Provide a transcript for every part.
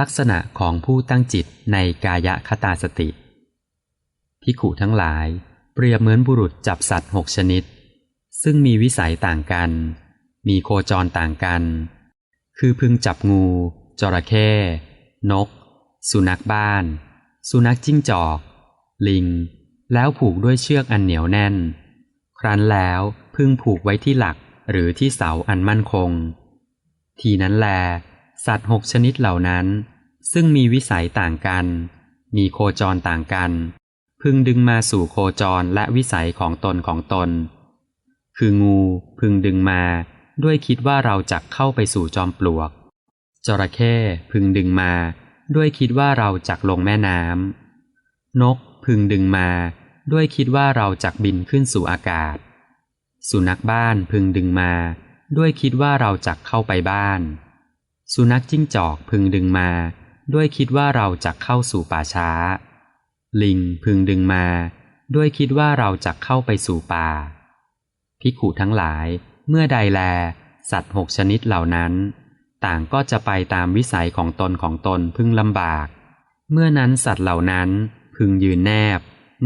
ลักษณะของผู้ตั้งจิตในกายคตาสติพิขุทั้งหลายเปรียบเหมือนบุรุษจับสัตว์หกชนิด ซึ่งมีวิสัยต่างกัน มีโคจรต่างกัน คือพึงจับงู จระเข้ นก สุนัขบ้าน สุนัขจิ้งจอก ลิง แล้วผูกด้วยเชือกอันเหนียวแน่น ครั้นแล้วพึงผูกไว้ที่หลักหรือที่เสาอันมั่นคง ทีนั้นแล สัตว์หกชนิดเหล่านั้น ซึ่งมีวิสัยต่างกัน มีโคจรต่างกัน พึงดึงมาสู่โคจรและวิสัยของตนของตน คืองูพึงดึงมาด้วยคิดว่าเราจะเข้าไปสู่จอมปลวก จระเข้พึงดึงมาด้วยคิดว่าเราจักลงแม่น้ำนกพึงดึงมาด้วยคิดว่าเราจักบินขึ้นสู่อากาศ สุนัขบ้านพึงดึงมา ด้วยคิดว่าเราจักเข้าไปบ้าน สุนัขจิ้งจอกพึงดึงมา ด้วยคิดว่าเราจักเข้าสู่ป่าช้า ลิงพึงดึงมา ด้วยคิดว่าเราจักเข้าไปสู่ป่า พิขุทั้งหลาย เมื่อใดแล สัตว์หกชนิดเหล่านั้น ต่างก็จะไปตามวิสัยของตนของตนพึงลำบาก เมื่อนั้นสัตว์เหล่านั้นพึงยืนแนบ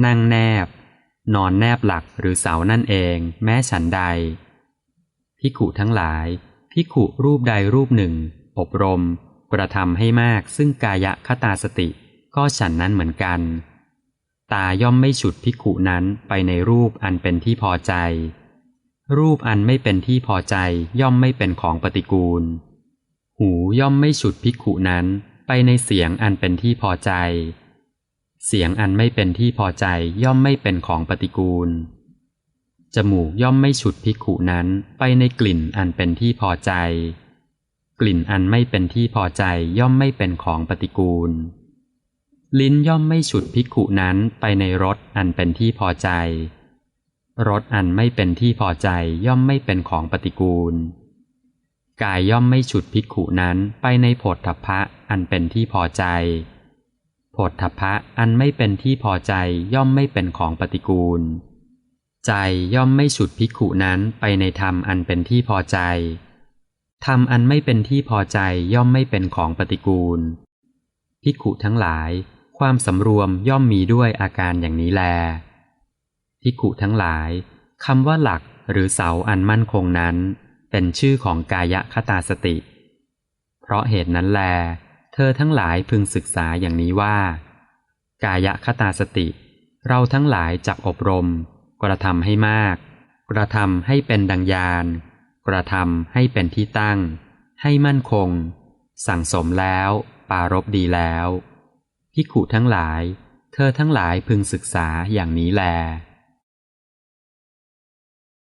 นั่งแนบ นอนแนบหลักหรือเสานั่นเอง แม้ฉันใดพิขุทั้งหลายพิขุรูปใดรูปหนึ่ง อบรม กระทำให้มากซึ่งกายคตาสติ ก็ฉันนั้นเหมือนกัน ตาย่อมไม่ฉุดพิขุนั้นไปในรูปอันเป็นที่พอใจ รูปอันไม่เป็นที่พอใจย่อมไม่เป็นของปฏิกูล หูย่อมไม่ฉุดพิขุนั้นไปในเสียงอันเป็นที่พอใจ เสียงอันไม่เป็นที่พอใจย่อมไม่เป็นของปฏิกูล จมูกย่อมไม่ฉุดพิขุนั้นไปในกลิ่นอันเป็นที่พอใจ กลิ่นอันไม่เป็นที่พอใจย่อมไม่เป็นของปฏิกูล ลิ้นย่อมไม่ฉุดพิขุนั้นไปในรสอันเป็นที่พอใจ รสอันไม่เป็นที่พอใจย่อมไม่เป็นของปฏิกูล กายย่อมไม่ฉุดพิขุนั้นไปในโผฏฐัพพะอันเป็นที่พอใจ โผฏฐัพพะอันไม่เป็นที่พอใจย่อมไม่เป็นของปฏิกูล ใจย่อมไม่ฉุดพิขุนั้นไปในธรรมอันเป็นที่พอใจ ธรรมอันไม่เป็นที่พอใจย่อมไม่เป็นของปฏิกูล พิขุทั้งหลาย ความสำรวมย่อมมีด้วยอาการอย่างนี้แล พิขุทั้งหลายคำว่าหลักหรือเสาอันมั่นคงนั้น เป็นชื่อของกายคตาสติ เพราะเหตุนั้นแล เธอทั้งหลายพึงศึกษาอย่างนี้ว่า กายคตาสติ เราทั้งหลายจักอบรม กระทำให้มาก กระทำให้เป็นดังยาน กระทำให้เป็นที่ตั้ง ให้มั่นคง สั่งสมแล้ว ปารบดีแล้วพิขุทั้งหลาย เธอทั้งหลายพึงศึกษาอย่างนี้แล